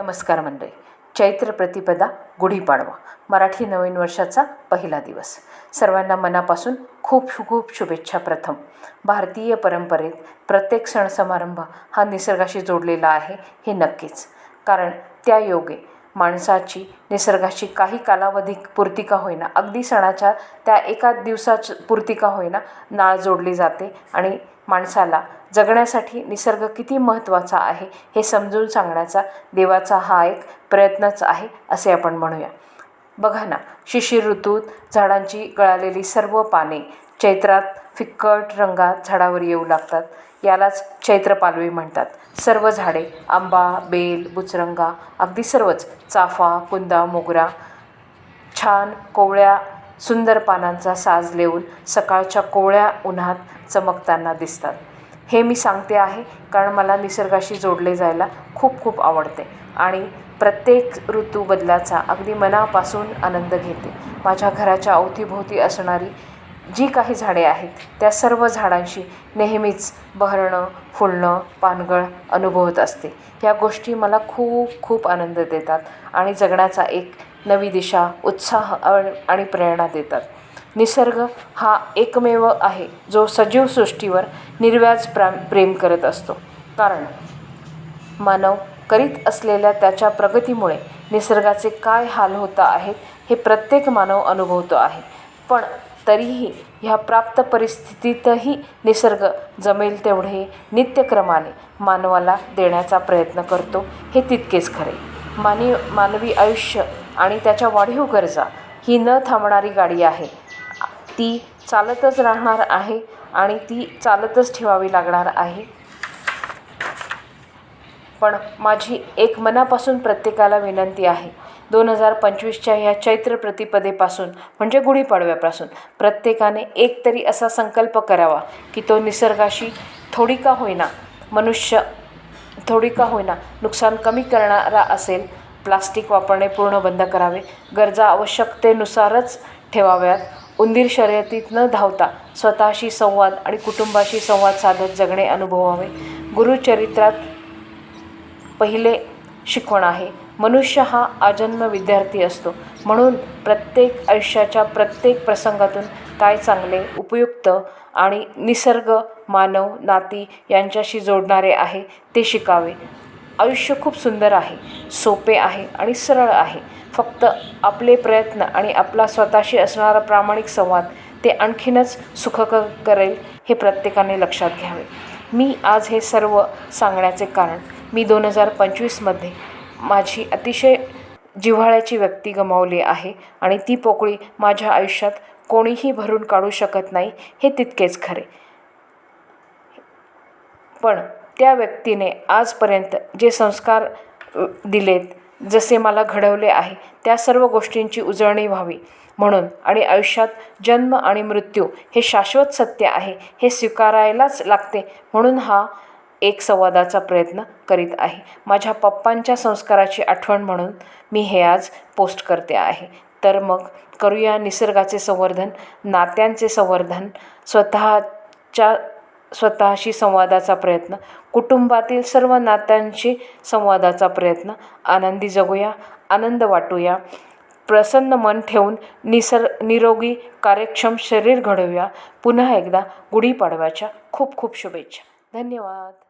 नमस्कार मंडळी. चैत्र प्रतिपदा गुढीपाडवा मराठी नवीन वर्षाचा पहिला दिवस. सर्वांना मनापासून खूप खूप शुभेच्छा प्रथम. भारतीय परंपरेत प्रत्येक सण समारंभ हा निसर्गाशी जोडलेला आहे हे नक्कीच. कारण त्या योगे माणसाची निसर्गाची काही कालावधी पूर्ती का होईना अगदी सणाच्या त्या एका दिवसाच पूर्ती का होईना नाळ जोडली जाते आणि माणसाला जगण्यासाठी निसर्ग किती महत्त्वाचा आहे हे समजून सांगण्याचा देवाचा हा एक प्रयत्नच आहे असे आपण म्हणूया. बघा ना शिशिर ऋतूत झाडांची गळालेली सर्व पाने चैत्रात फिक्कट रंगात झाडावर येऊ लागतात. यालाच चैत्र पालवी म्हणतात. सर्व झाडे आंबा बेल बुचरंगा अगदी सर्वच चाफा कुंदा मोगरा छान कोवळ्या सुंदर पानांचा साज लेऊन सकाळच्या कोवळ्या उन्हात चमकताना दिसतात. हे मी सांगते आहे कारण मला निसर्गाशी जोडले जायला खूप खूप आवडते आणि प्रत्येक ऋतू बदलाचा अगदी मनापासून आनंद घेते. माझ्या घराच्या अवतीभोवती असणारी जी काही झाडे आहेत त्या सर्व झाडांशी नेहमीच बहरणं फुलणं पानगळ अनुभवत असते. या गोष्टी मला खूप खूप आनंद देतात आणि जगण्याचा एक नवी दिशा उत्साह आणि- प्रेरणा देतात. निसर्ग हा एकमेव आहे जो सजीव सृष्टीवर निर्व्याज प्रा प्रेम करत असतो. कारण मानव करीत असलेल्या त्याच्या प्रगतीमुळे निसर्गाचे काय हाल होत आहेत हे प्रत्येक मानव अनुभवतो आहे. पण तरीही ह्या प्राप्त परिस्थितीतही निसर्ग जमेल तेवढे नित्यक्रमाने मानवाला देण्याचा प्रयत्न करतो हे तितकेच खरे. मानवी मानवी आयुष्य आणि त्याच्या वाढीव गरजा ही न थांबणारी गाडी आहे. ती चालतच राहणार आहे आणि ती चालतच ठेवावी लागणार आहे. पण माझी एक मनापासून प्रत्येकाला विनंती आहे दोन हजार पंचवीसच्या ह्या चैत्र प्रतिपदेपासून म्हणजे गुढीपाडव्यापासून प्रत्येकाने एक तरी असा संकल्प करावा की तो निसर्गाशी थोडी का होईना मनुष्य थोडी का होईना नुकसान कमी करणारा असेल प्लास्टिक वापरणे पूर्ण बंद करावे. गरजा आवश्यकतेनुसारच ठेवाव्यात. उंदीर शर्यतीत न धावता स्वतःशी संवाद आणि कुटुंबाशी संवाद साधत जगणे अनुभवावे. गुरुचरित्रात पहिले शिकवण आहे मनुष्य हा आजन्म विद्यार्थी असतो. म्हणून प्रत्येक आयुष्याच्या प्रत्येक प्रसंगातून काय चांगले उपयुक्त आणि निसर्ग मानव नाती यांच्याशी जोडणारे आहे ते शिकावे. आयुष्य खूप सुंदर आहे सोपे आहे आणि सरळ आहे. फक्त आपले प्रयत्न आणि आपला स्वतःशी असणारा प्रामाणिक संवाद ते आणखीनच सुखक करेल हे प्रत्येकाने लक्षात घ्यावे. मी आज हे सर्व सांगण्याचे कारण मी दोन हजार पंचवीसमध्ये माझी अतिशय जिव्हाळ्याची व्यक्ती गमावली आहे आणि ती पोकळी माझ्या आयुष्यात कोणीही भरून काढू शकत नाही हे तितकेच खरे. पण त्या व्यक्तीने आजपर्यंत जे संस्कार दिलेत जसे मला घडवले आहे त्या सर्व गोष्टींची उजळणी व्हावी. म्हणून आणि आयुष्यात जन्म आणि मृत्यू हे शाश्वत सत्य आहे हे स्वीकारायलाच लागते. म्हणून हा एक संवादाचा प्रयत्न करीत आहे. माझ्या पप्पांच्या संस्काराची आठवण म्हणून मी हे आज पोस्ट करते आहे. तर मग करूया निसर्गाचे संवर्धन नात्यांचे संवर्धन स्वतःच्या स्वतःशी संवादाचा प्रयत्न कुटुंबातील सर्व नात्यांशी संवादाचा प्रयत्न आनंदी जगूया आनंद वाटूया प्रसन्न मन ठेवून निसर निरोगी कार्यक्षम शरीर घडवूया पुन्हा एकदा गुढीपाडव्याच्या खूप खूप शुभेच्छा. धन्यवाद.